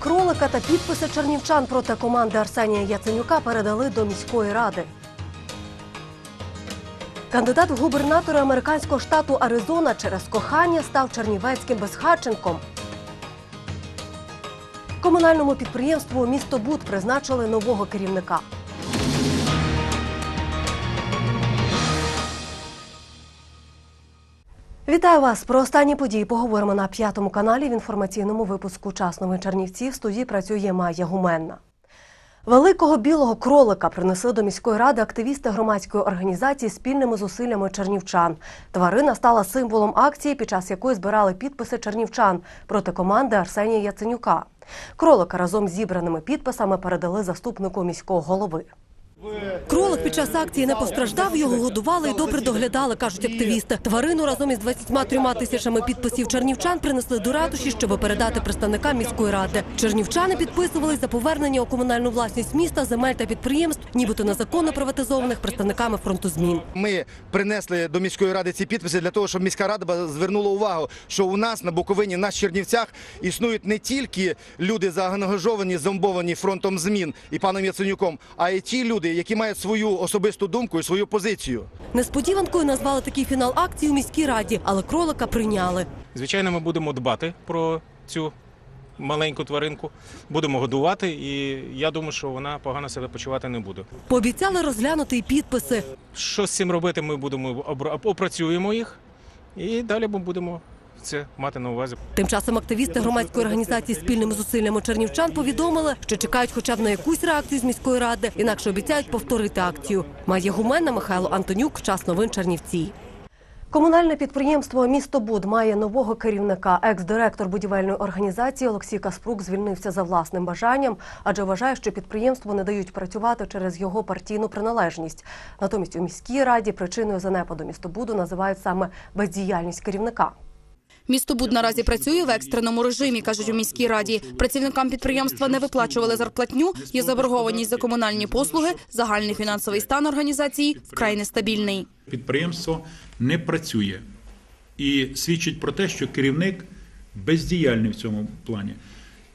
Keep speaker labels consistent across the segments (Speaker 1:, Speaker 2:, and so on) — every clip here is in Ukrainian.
Speaker 1: кролика та підписи чернівчан проти команди Арсенія Яценюка передали до міської ради. Кандидат в губернатори американського штату Аризона через кохання став чернівецьким безхатченком. Комунальному підприємству місто Буд призначили нового керівника. Вітаю вас! Про останні події поговоримо на п'ятому каналі в інформаційному випуску «Час новин Чернівці». В студії працює Майя Гуменна. Великого білого кролика принесли до міської ради активісти громадської організації спільними зусиллями чернівчан. Тварина стала символом акції, під час якої збирали підписи чернівчан проти команди Арсенія Яценюка. Кролика разом з зібраними підписами передали заступнику міського голови. Кролик під час акції не постраждав, його годували і добре доглядали, кажуть активісти. Тварину разом із 23 тисячами підписів чернівчан принесли до ратуші, щоб передати представникам міської ради. Чернівчани підписувались за повернення у комунальну власність міста, земель та підприємств, нібито незаконно приватизованих представниками фронту змін.
Speaker 2: Ми принесли до міської ради ці підписи для того, щоб міська рада звернула увагу, що у нас на Буковині, на Чернівцях існують не тільки люди заангажовані, зомбовані фронтом змін і паном Яценюком, а й ті люди, які мають свою особисту думку і свою позицію.
Speaker 1: Несподіванкою назвали такий фінал акції у міській раді, але кролика прийняли.
Speaker 3: Звичайно, ми будемо дбати про цю маленьку тваринку, будемо годувати, і я думаю, що вона погано себе почувати не буде.
Speaker 1: Пообіцяли розглянути і підписи.
Speaker 3: Що з цим робити, ми будемо опрацюємо їх, і далі ми будемо це мати на увазі.
Speaker 1: Тим часом активісти громадської організації спільними зусиллями чернівчан повідомили, що чекають хоча б на якусь реакцію з міської ради, інакше обіцяють повторити акцію. Має гуменна Михайло Антонюк. Час новин Чернівці. Комунальне підприємство Місто Буд має нового керівника. Екс-директор будівельної організації Олексій Каспрук звільнився за власним бажанням, адже вважає, що підприємству не дають працювати через його партійну приналежність. Натомість у міській раді причиною занепаду містобуду називають саме бездіяльність керівника.
Speaker 4: Містобуд наразі працює в екстреному режимі, кажуть у міській раді. Працівникам підприємства не виплачували зарплатню, є заборгованість за комунальні послуги, загальний фінансовий стан організації вкрай нестабільний.
Speaker 5: Підприємство не працює і свідчить про те, що керівник бездіяльний в цьому плані.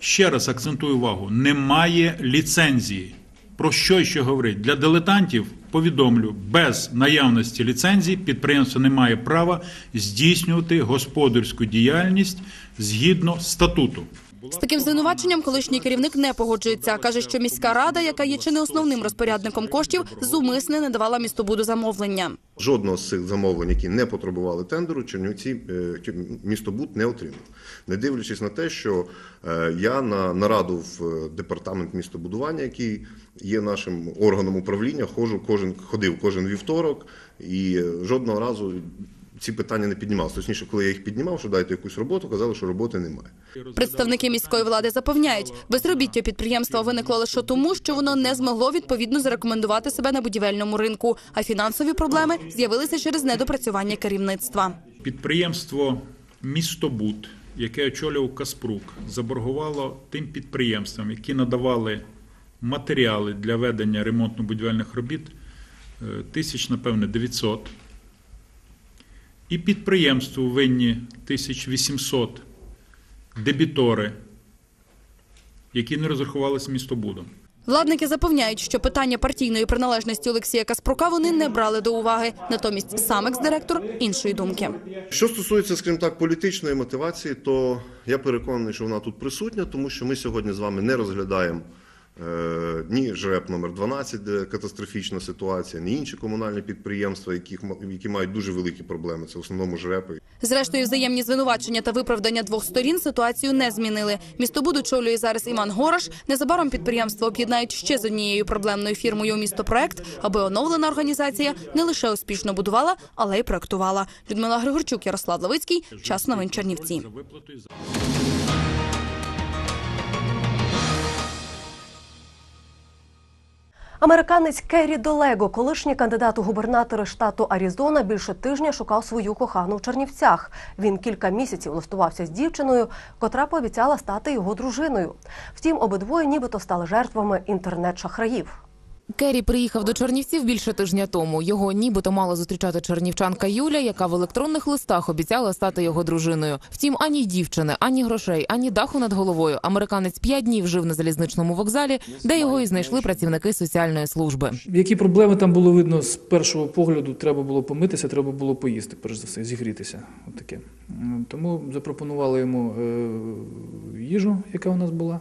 Speaker 5: Ще раз акцентую увагу: немає ліцензії. Про що ще говорить? Для дилетантів повідомлю, без наявності ліцензії підприємство не має права здійснювати господарську діяльність згідно статуту.
Speaker 4: З таким звинуваченням колишній керівник не погоджується. каже, що міська рада, яка є чи не основним розпорядником коштів, зумисне не давала містобуду замовлення.
Speaker 6: Жодного з цих замовлень, які не потребували тендеру, Чернівці е, містобуд не отримав. Не дивлячись на те, що е, я на нараду в е, департамент містобудування, який є нашим органом управління, ходжу кожен ходив кожен вівторок, і жодного разу ці питання не піднімалися. Точніше, коли я їх піднімав, що дайте якусь роботу, казали, що роботи немає.
Speaker 4: Представники міської влади запевняють, безробіття підприємства виникло лише тому, що воно не змогло відповідно зарекомендувати себе на будівельному ринку, а фінансові проблеми з'явилися через недопрацювання керівництва.
Speaker 5: Підприємство Містобуд, яке очолював Каспрук, заборгувало тим підприємствам, які надавали матеріали для ведення ремонтно-будівельних робіт, е, тисяч, напевне, 900. І підприємству винні 1800 дебітори, які не розрахувалися містобудом.
Speaker 4: Владники запевняють, що питання партійної приналежності Олексія Каспрука вони не брали до уваги. Натомість сам екс-директор іншої думки.
Speaker 6: Що стосується, скажімо так, політичної мотивації, то я переконаний, що вона тут присутня, тому що ми сьогодні з вами не розглядаємо ні ЖРЕП номер 12, де катастрофічна ситуація, ні інші комунальні підприємства, яких, які мають дуже великі проблеми. Це в основному ЖРЕПи.
Speaker 4: Зрештою, взаємні звинувачення та виправдання двох сторін ситуацію не змінили. Містобуд очолює зараз Іман Гораш. Незабаром підприємство об'єднають ще з однією проблемною фірмою містопроект, аби оновлена організація не лише успішно будувала, але й проектувала. Людмила Григорчук, Ярослав Лавицький. Час новин Чернівці.
Speaker 1: Американець Керрі Долего, колишній кандидат у губернатори штату Аризона, більше тижня шукав свою кохану в Чернівцях. Він кілька місяців листувався з дівчиною, котра пообіцяла стати його дружиною. Втім, обидвоє нібито стали жертвами інтернет-шахраїв.
Speaker 7: Керрі приїхав до Чернівців більше тижня тому. Його нібито мала зустрічати чернівчанка Юля, яка в електронних листах обіцяла стати його дружиною. Втім, ані дівчини, ані грошей, ані даху над головою. Американець п'ять днів жив на залізничному вокзалі, де його і знайшли працівники соціальної служби.
Speaker 8: Які проблеми там було видно з першого погляду, треба було помитися, треба було поїсти, перш за все, зігрітися. От Тому запропонували йому е, їжу, яка у нас була,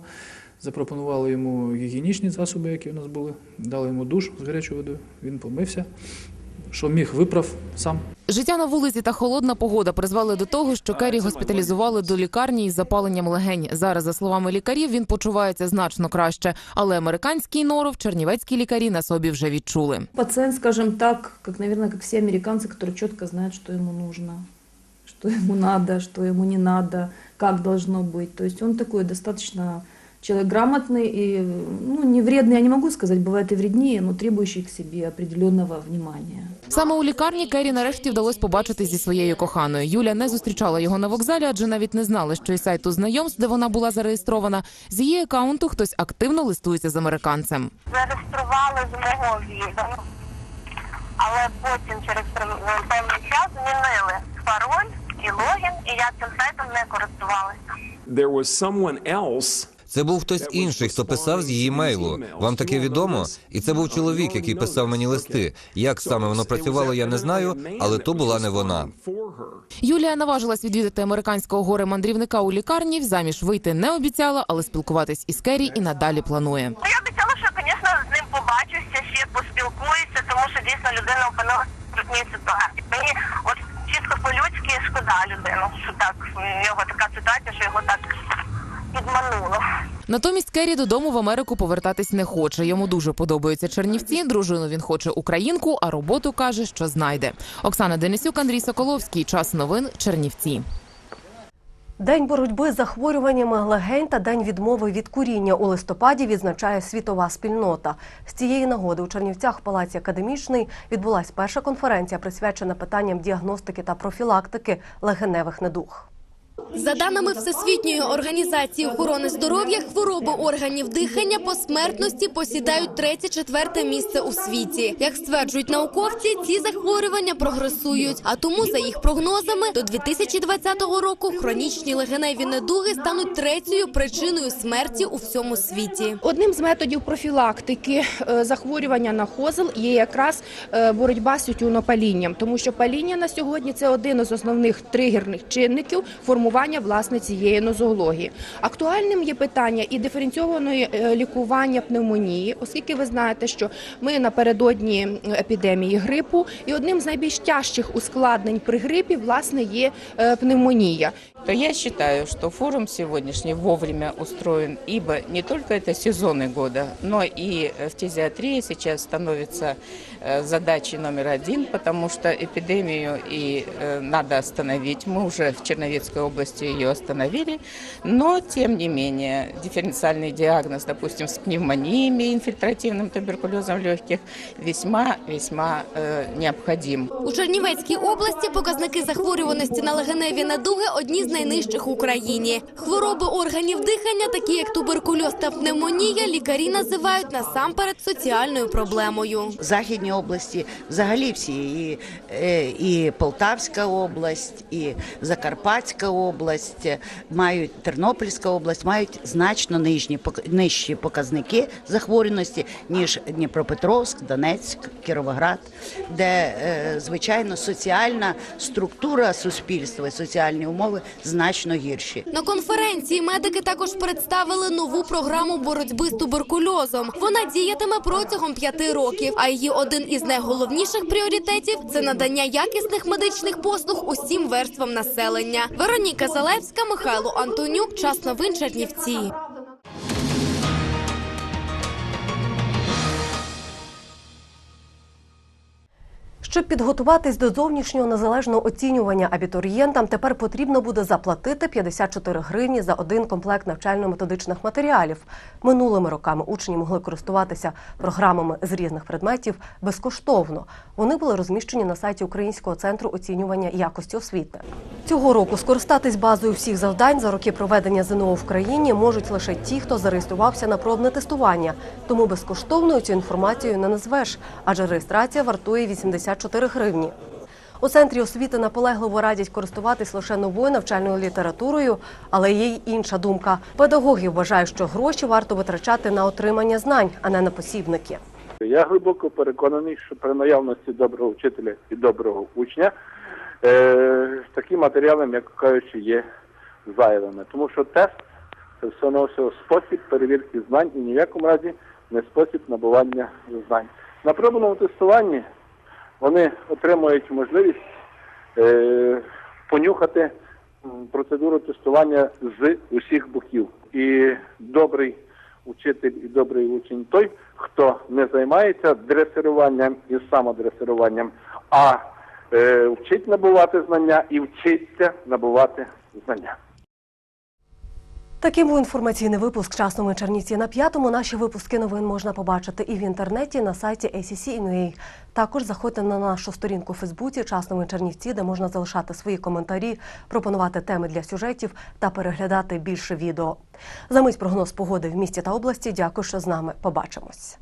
Speaker 8: запропонували йому гігієнічні засоби, які у нас були, дали йому душ з гарячою водою, він помився. Що міг, виправ сам.
Speaker 7: Життя на вулиці та холодна погода призвели до того, що Керрі госпіталізували до лікарні із запаленням легень. Зараз, за словами лікарів, він почувається значно краще. Але американський норов чернівецькі лікарі на собі вже відчули.
Speaker 9: Пациент, скажем так, как, наверное, как все американцы, которые четко знают, что ему нужно, что ему надо, что ему не надо, как должно быть. То есть он такой достаточно человек грамотный и, ну, не вредный, я не могу сказать, бывает и вреднее, но требующий к себе определенного внимания.
Speaker 7: Саме у лікарні Керрі нарешті вдалося побачитись зі своєю коханою. Юля не зустрічала його на вокзалі, адже навіть не знала, що із сайту знайомств, де вона була зареєстрована, з її акаунту хтось активно листується з американцем.
Speaker 10: зареєстрували з мого відома, але потім через пер- певний час змінили пароль і логін, і я цим сайтом не користувалася.
Speaker 11: There was someone else
Speaker 12: це був хтось інший, хто писав з її мейлу. Вам таке відомо? І це був чоловік, який писав мені листи. Як саме воно працювало, я не знаю, але то була не вона.
Speaker 7: Юлія наважилась відвідати американського горе мандрівника у лікарні. Заміж вийти не обіцяла, але спілкуватись із Керрі і надалі планує.
Speaker 10: Ну, я обіцяла, що, звісно, з ним побачуся, ще поспілкуюся, тому що дійсно людина опинилася в трудній ситуації. Мені от чисто по-людськи шкода людину, що так в нього така ситуація, що його так підмануло.
Speaker 7: Натомість Керрі додому в Америку повертатись не хоче. Йому дуже подобаються Чернівці. Дружину він хоче українку, а роботу каже, що знайде. Оксана Денисюк, Андрій Соколовський. Час новин Чернівці.
Speaker 1: День боротьби з захворюваннями легень та день відмови від куріння у листопаді відзначає світова спільнота. З цієї нагоди у Чернівцях в Палаці Академічний відбулася перша конференція, присвячена питанням діагностики та профілактики легеневих недуг.
Speaker 13: За даними Всесвітньої організації охорони здоров'я, хвороби органів дихання по смертності посідають третє-четверте місце у світі. Як стверджують науковці, ці захворювання прогресують. А тому, за їх прогнозами, до 2020 року хронічні легеневі недуги стануть третьою причиною смерті у всьому світі.
Speaker 14: Одним з методів профілактики е, захворювання на хозел є якраз е, боротьба з тютюнопалінням, тому що паління на сьогодні це один із основних тригерних чинників формування власне цієї нозології. Актуальним є питання і диференційованої е, лікування пневмонії, оскільки ви знаєте, що ми напередодні епідемії грипу, і одним з найбільш тяжчих ускладнень при грипі власне є е, пневмонія.
Speaker 15: то я считаю, что форум сегодняшний вовремя устроен, ибо не только это сезоны года, но и э, фтизиатрия сейчас становится э, задачей номер один, потому что эпидемию и э, надо остановить. Мы уже в Черновецкой области ее остановили, но тем не менее дифференциальный диагноз, допустим, с пневмониями, инфильтративным туберкулезом легких весьма-весьма э, необходим.
Speaker 13: У Чернівецькій області показники захворюваності на легеневі недуги одні з найнижчих в Україні. Хвороби органів дихання, такі як туберкульоз та пневмонія, лікарі називають насамперед соціальною проблемою.
Speaker 16: В Західній області взагалі всі, і, е, і Полтавська область, і Закарпатська область, мають Тернопільська область, мають значно нижні, нижчі показники захворюваності, ніж Дніпропетровськ, Донецьк, Кіровоград, де, е, звичайно, соціальна структура суспільства, соціальні умови значно гірші.
Speaker 13: На конференції медики також представили нову програму боротьби з туберкульозом. Вона діятиме протягом п'яти років. А її один із найголовніших пріоритетів це надання якісних медичних послуг усім верствам населення. Вероніка Залевська, Михайло Антонюк. Час новин Чернівці.
Speaker 1: Щоб підготуватись до зовнішнього незалежного оцінювання абітурієнтам, тепер потрібно буде заплатити 54 гривні за один комплект навчально-методичних матеріалів. Минулими роками учні могли користуватися програмами з різних предметів безкоштовно. Вони були розміщені на сайті Українського центру оцінювання якості освіти. Цього року скористатись базою всіх завдань за роки проведення ЗНО в країні можуть лише ті, хто зареєструвався на пробне тестування. Тому безкоштовною цю інформацію не назвеш, адже реєстрація вартує 84 гривні. У центрі освіти наполегливо радять користуватись лише новою навчальною літературою, але є й інша думка. Педагогів вважають, що гроші варто витрачати на отримання знань, а не на посібники.
Speaker 17: Я глибоко переконаний, що при наявності доброго вчителя і доброго учня е, такі матеріали, м'яко кажучи, є зайвими. Тому що тест це все на все спосіб перевірки знань і ні в якому разі не спосіб набування знань. На пробному тестуванні вони отримують можливість е, понюхати процедуру тестування з усіх боків. І добрий учитель і добрий учень той, хто не займається дресируванням і самодресируванням, а е, вчить набувати знання і вчиться набувати знання.
Speaker 1: Таким був інформаційний випуск часному Чернівці на п'ятому. Наші випуски новин можна побачити і в інтернеті на сайті ACC.NUA. Також заходьте на нашу сторінку у Фейсбуці «Часному Чернівці, де можна залишати свої коментарі, пропонувати теми для сюжетів та переглядати більше відео. Замить прогноз погоди в місті та області. Дякую, що з нами. Побачимось.